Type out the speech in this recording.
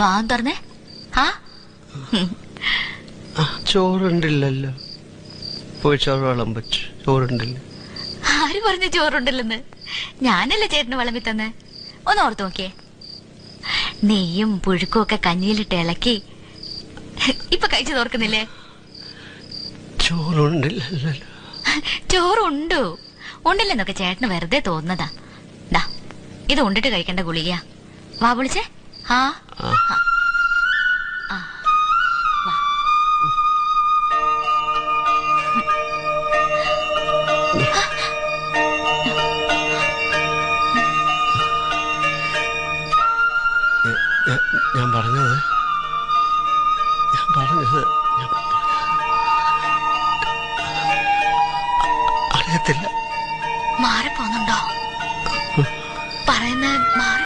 വാ തുറന്നേ ആ? ചോറുണ്ടില്ലല്ലോ. പോയി ചോറ് വിളമ്പച്ചു ചോറുണ്ടില്ല. ആര് പറഞ്ഞു ചോറുണ്ടല്ലെന്ന്? ഞാനല്ലേ ചേട്ടന് വിളമ്പി തന്നെ. ഒന്ന് ഓർത്ത് നോക്കിയേ. നെയ്യും പുഴുക്കും ഒക്കെ കഞ്ഞിയിലിട്ട് ഇളക്കി. ഇപ്പൊ കഴിച്ചു തോർക്കുന്നില്ലേ? ചോറുണ്ടില്ലല്ലോ. ചോറുണ്ടോ. ഉണ്ടില്ലെന്നൊക്കെ ചേട്ടന് വെറുതെ തോന്നുന്നതാ. ദാ ഇത് ഉണ്ടിട്ട് കഴിക്കേണ്ട ഗുളികയാ. വാ വിളിച്ചേ. ആ. ഞാൻ പറഞ്ഞത്? ഞാൻ പറഞ്ഞത് ഞാൻ പറഞ്ഞത്. അറിയത്തില്ല. മാറിപ്പോന്നുണ്ടോ പറയുന്നത് മാറി